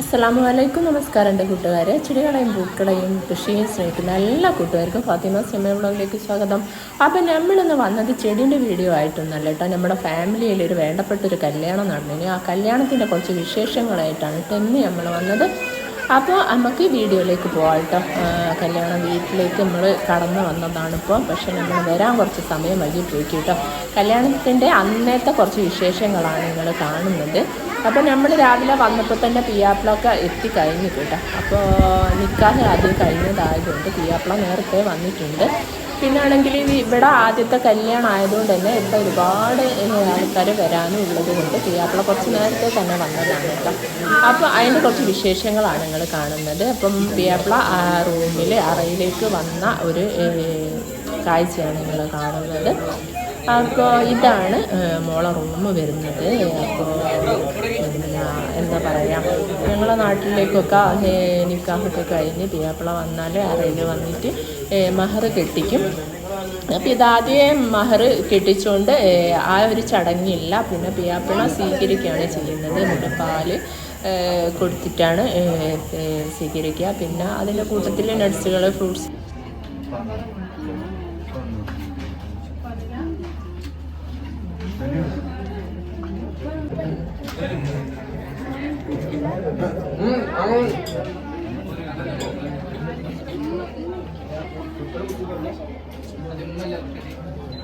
അസ്സലാമു അലൈക്കും നമസ്കാരം എന്റെ കൂട്ടുകാരെ. ചെടികളെയും പൂക്കളെയും കൃഷിയെയും സ്നേഹിക്കുന്ന എല്ലാ കൂട്ടുകാർക്കും ഫാത്തിമ സിമ വ്ളോഗിലേക്ക് സ്വാഗതം. അപ്പം നമ്മളിന്ന് വന്നത് ചെടീന്റെ വീഡിയോ ആയിട്ടൊന്നല്ല കേട്ടോ. നമ്മുടെ ഫാമിലിയിൽ ഒരു വേണ്ടപ്പെട്ട ഒരു കല്യാണം നടന്നിനി. ആ കല്യാണത്തിന്റെ കുറച്ച് വിശേഷങ്ങളായിട്ടാണ് കേട്ടോ ഇന്ന് നമ്മൾ വന്നത്. അപ്പോൾ നമുക്ക് വീഡിയോയിലേക്ക് പോകാം കേട്ടോ. കല്യാണം വീട്ടിലേക്ക് നമ്മൾ കടന്നു വന്നതാണ് ഇപ്പോൾ. പക്ഷേ നമ്മൾ വരാൻ കുറച്ച് സമയം വൈകി പോയി കേട്ടോ. കല്യാണത്തിന്റെ അന്നത്തെ കുറച്ച് വിശേഷങ്ങളാണ് നിങ്ങൾ കാണുന്നത്. അപ്പോൾ നമ്മൾ രാവിലെ വന്നപ്പോൾ തന്നെ പിയാപ്പിളൊക്കെ എത്തിക്കഴിഞ്ഞു കേട്ടോ. അപ്പോൾ നിൽക്കാൻ ആദ്യം കഴിഞ്ഞതായതുകൊണ്ട് പിയാപ്പിള നേരത്തെ വന്നിട്ടുണ്ട്. പിന്നെ ആണെങ്കിൽ ഇവിടെ ആദ്യത്തെ കല്യാണം ആയതുകൊണ്ട് തന്നെ ഇവിടെ ഒരുപാട് ആൾക്കാർ വരാനും ഉള്ളത് കൊണ്ട് പിയാപ്പിള കുറച്ച് നേരത്തെ തന്നെ വന്നതാണ് കേട്ടോ. അപ്പോൾ അതിന്റെ കുറച്ച് വിശേഷങ്ങളാണ് നിങ്ങൾ കാണുന്നത്. അപ്പം പിയാപ്പിള ആ റൂമിൽ അറയിലേക്ക് വന്ന ഒരു കാഴ്ചയാണ് നിങ്ങൾ കാണുന്നത്. അപ്പോൾ ഇതാണ് മോളെ റൂം വരുന്നത്. അപ്പോൾ എന്താ പറയുക ഞങ്ങളെ നാട്ടിലേക്കൊക്കെ നിക്കാഹൊക്കെ കഴിഞ്ഞ് പിയാപ്പിള വന്നാൽ അറയിൽ വന്നിട്ട് മഹർ കെട്ടിക്കും. അപ്പോൾ ഇതാദ്യം മഹർ കെട്ടിച്ചുകൊണ്ട് ആ ഒരു ചടങ്ങില്ല. പിന്നെ പിയാപ്പിള സ്വീകരിക്കുകയാണ് ചെയ്യുന്നത്. മുലപ്പാൽ പാൽ കൊടുത്തിട്ടാണ് സ്വീകരിക്കുക. പിന്നെ അതിന്റെ കൂട്ടത്തിൽ നട്സുകൾ ഫ്രൂട്ട്സ്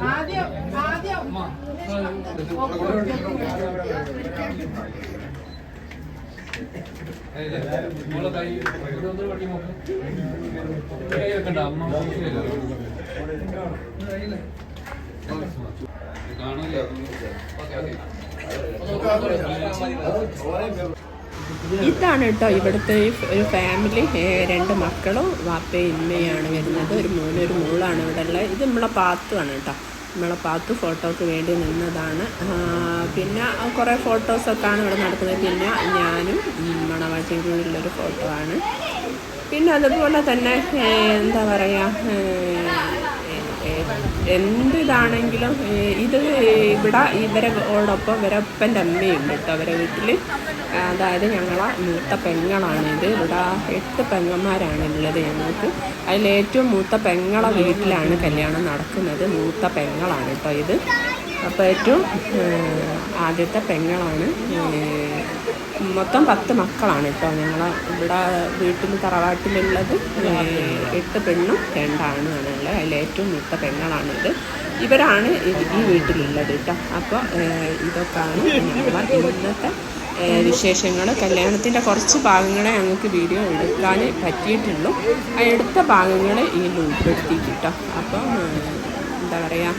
ആദ്യം ആദ്യം കൈ വെക്കണ്ട അമ്മ ഇതാണ് കേട്ടോ ഇവിടുത്തെ ഒരു ഫാമിലി രണ്ട് മക്കളും വാപ്പയും ഇമ്മയാണ് വരുന്നത്. ഒരു മൂന്ന് ഒരു മൂളാണ് ഇവിടെ ഉള്ളത്. ഇത് നമ്മളെ പാത്തുമാണ് കേട്ടോ. നമ്മളെ പാത്തു ഫോട്ടോക്ക് വേണ്ടി നിന്നതാണ്. പിന്നെ കുറേ ഫോട്ടോസൊക്കെയാണ് ഇവിടെ നടക്കുന്നത്. പിന്നെ ഞാനും മണവാട്ടിയും കൂടിയുള്ളൊരു ഫോട്ടോ ആണ്. പിന്നെ അതുപോലെ തന്നെ എന്താ പറയുക എന്തിതാണെങ്കിലും ഇത് ഇവിടെ ഇവരോടൊപ്പം ഇവരപ്പന്റെ അമ്മയുണ്ട് കേട്ടോ അവരെ വീട്ടിൽ അതായത് ഞങ്ങളെ മൂത്ത പെങ്ങളാണിത്. ഇവിടെ എട്ട് പെങ്ങന്മാരാണ് ഉള്ളത് ഞങ്ങൾക്ക് അതിലേറ്റവും മൂത്ത പെങ്ങളെ വീട്ടിലാണ് കല്യാണം നടക്കുന്നത്. മൂത്ത പെങ്ങളാണ് കേട്ടോ ഇത്. അപ്പോൾ ഏറ്റവും ആദ്യത്തെ പെങ്ങളാണ് മൊത്തം പത്ത് മക്കളാണ് കേട്ടോ ഞങ്ങൾ ഇവിടെ വീട്ടിൽ തറവാട്ടിലുള്ളത് എട്ട് പെണ്ണും ആണുള്ളത്. ഉള്ളത്. അതിലേറ്റവും മൂത്ത പെണ്ണാണിത് ഇവരാണ് ഈ വീട്ടിലുള്ളത് കേട്ടോ. അപ്പോൾ ഇതൊക്കെയാണ് ഞങ്ങളെ ഇന്നത്തെ വിശേഷങ്ങൾ. കല്യാണത്തിന്റെ കുറച്ച് ഭാഗങ്ങളെ ഞങ്ങൾക്ക് വീഡിയോ എടുക്കാൻ പറ്റിയിട്ടുള്ളൂ. ആ എടുത്ത ഭാഗങ്ങൾ ഇതിൽ ഉൾപ്പെടുത്തി കേട്ടോ. അപ്പോൾ എന്താ പറയുക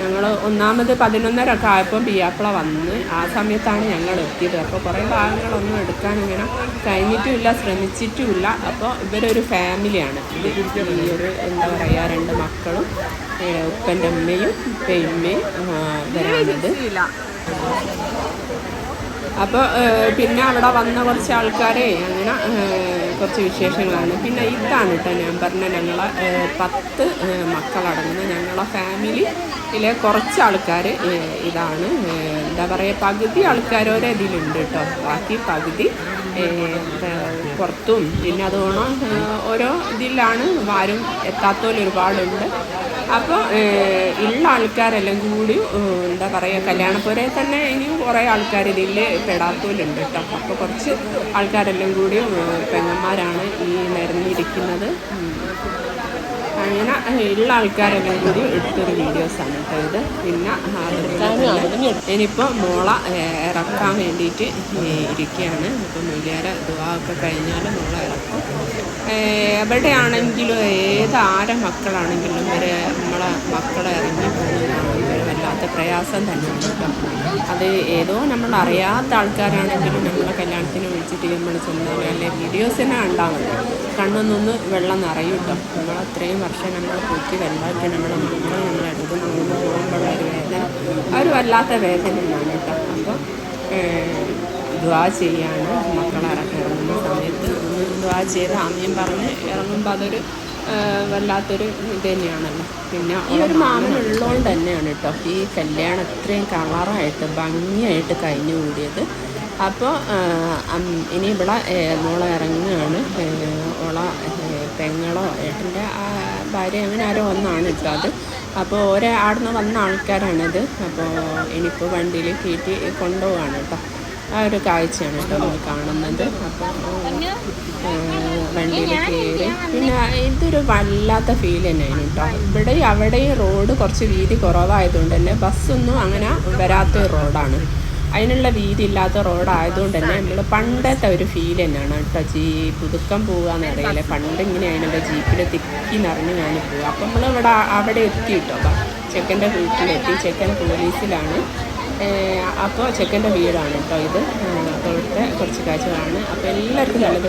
ഞങ്ങൾ ഒന്നാമത് പതിനൊന്നര ഒക്കെ ആയപ്പോൾ ബിയാപ്പിള വന്ന്. ആ സമയത്താണ് ഞങ്ങൾ എത്തിയത്. അപ്പോൾ കുറേ ഭാഗങ്ങളൊന്നും എടുക്കാൻ ഇങ്ങനെ കഴിഞ്ഞിട്ടുമില്ല ശ്രമിച്ചിട്ടുമില്ല. അപ്പോൾ ഇവരൊരു ഫാമിലിയാണ്. ഈ ഒരു എന്താ പറയുക രണ്ട് മക്കളും ഉപ്പന്റെ അമ്മയും ഉപ്പയമ്മയും ഇവരാണിത്. അപ്പോൾ പിന്നെ അവിടെ വന്ന കുറച്ച് ആൾക്കാരെ അങ്ങനെ കുറച്ച് വിശേഷങ്ങളാണ്. പിന്നെ ഇതാണ് കേട്ടോ ഞാൻ പറഞ്ഞ ഞങ്ങളെ പത്ത് മക്കളടങ്ങുന്ന ഞങ്ങളെ ഫാമിലിയിലെ കുറച്ച് ആൾക്കാർ ഇതാണ്. എന്താ പറയുക പകുതി ആൾക്കാരോരെ ഇതിലുണ്ട് കേട്ടോ ബാക്കി പകുതി പുറത്തും. പിന്നെ അതുകൊണ്ട് ഓരോ ഇതിലാണ് ആരും എത്താത്തവരും അപ്പോൾ ഉള്ള ആൾക്കാരെല്ലാം കൂടി എന്താ പറയുക കല്യാണപ്പുരയിൽ തന്നെ ഇനിയും കുറേ ആൾക്കാർ ഇതിൽ പെടാത്തവരുണ്ട് കേട്ടോ. അപ്പോൾ കുറച്ച് ആൾക്കാരെല്ലാം കൂടി പെങ്ങന്മാരാണ് ഈ നിരന്നിരിക്കുന്നത്. അങ്ങനെ ഉള്ള ആൾക്കാരെല്ലാം കൂടി എടുത്തൊരു വീഡിയോസാണ് കേട്ടോ ഇത്. പിന്നെ ഇനിയിപ്പോൾ മോള ഇറക്കാൻ വേണ്ടിയിട്ട് ഇരിക്കുകയാണ്. അപ്പോൾ മുലിയാര ദുവാ ഒക്കെ കഴിഞ്ഞാൽ മോള ഇറക്കും. എവിടെയാണെങ്കിലും ആരെ മക്കളാണെങ്കിലും ഇവരെ നമ്മളെ മക്കളെ ഇറങ്ങി പോകുന്നതാണ് ഇവർ വല്ലാത്ത പ്രയാസം തന്നെയാണ് കേട്ടോ അത് ഏതോ നമ്മൾ അറിയാത്ത ആൾക്കാരാണെങ്കിലും നമ്മളെ കല്യാണത്തിന് വിളിച്ചിട്ട് നമ്മൾ ചെന്നാൽ അല്ലെ വീഡിയോസ് തന്നെ ഉണ്ടാവും കണ്ണൊന്നൊന്ന് വെള്ളം നിറയും കേട്ടോ. നമ്മൾ അത്രയും വർഷം നമ്മൾ പൊക്കി വലുതാക്കി നമ്മുടെ മക്കൾ നമ്മളെ അടുത്ത് നിന്ന് പോകുമ്പോഴുള്ള ഒരു വേദന ഒരു വല്ലാത്ത വേദനയാണ് കേട്ടോ. അപ്പോൾ ദ്വാ ചെയ്യാണ്. മക്കളെ ഇറക്കി ഇറങ്ങുന്ന സമയത്ത് ദ്വാ ചെയ്ത് ആമ്യം പറഞ്ഞ് ഇറങ്ങുമ്പോൾ അതൊരു വല്ലാത്തൊരു ഇത് തന്നെയാണല്ലോ. പിന്നെ ഈ ഒരു മാമൻ ഉള്ളതുകൊണ്ട് തന്നെയാണ് കേട്ടോ ഈ കല്യാണം ഇത്രയും കളറായിട്ട് ഭംഗിയായിട്ട് കഴിഞ്ഞു കൂടിയത്. അപ്പോൾ ഇനി ഇവിടെ മോളെ ഇറങ്ങുകയാണ്. ഓള പെങ്ങളോ ഏട്ടന്റെ ഭാര്യ അങ്ങനെ ആരോ ഒന്നാണ് കേട്ടോ അത്. അപ്പോൾ ഒരേ ആടുന്ന് വന്ന ആൾക്കാരാണിത്. അപ്പോൾ ഇനിയിപ്പോൾ വണ്ടിയിൽ കയറ്റി കൊണ്ടുപോവാണ് കേട്ടോ ആ ഒരു കാഴ്ചയാണ് കേട്ടോ നമ്മൾ കാണുന്നത്. അപ്പോൾ വണ്ടിയിൽ കയറി പിന്നെ ഇതൊരു വല്ലാത്ത ഫീൽ തന്നെയാണ് കേട്ടോ. ഇവിടെ അവിടെയും റോഡ് കുറച്ച് വീതി കുറവായതുകൊണ്ട് തന്നെ ബസ്സൊന്നും അങ്ങനെ വരാത്ത റോഡാണ് അതിനുള്ള വീതി ഇല്ലാത്ത റോഡായതുകൊണ്ട് തന്നെ നമ്മൾ പണ്ടത്തെ ഒരു ഫീൽ തന്നെയാണ് കേട്ടോ. ജീ പുതുക്കം പോകാന്ന് അറിയില്ല പണ്ട് ഇങ്ങനെ അതിനുള്ള ജീപ്പിൽ തിക്കി നിറഞ്ഞ് ഞാൻ പോവുക. അപ്പം നമ്മൾ ഇവിടെ അവിടെ എത്തി കേട്ടോ. ചെക്കന്റെ വീട്ടിലെത്തി. ചെക്കൻ പോലീസിലാണ് അപ്പോൾ ചെക്കന്റെ വീടാണ് കേട്ടോ ഇത്. അപ്പോൾ ഇവിടുത്തെ കുറച്ച് കാഴ്ചകളാണ്. അപ്പോൾ എല്ലാവർക്കും നല്ലത്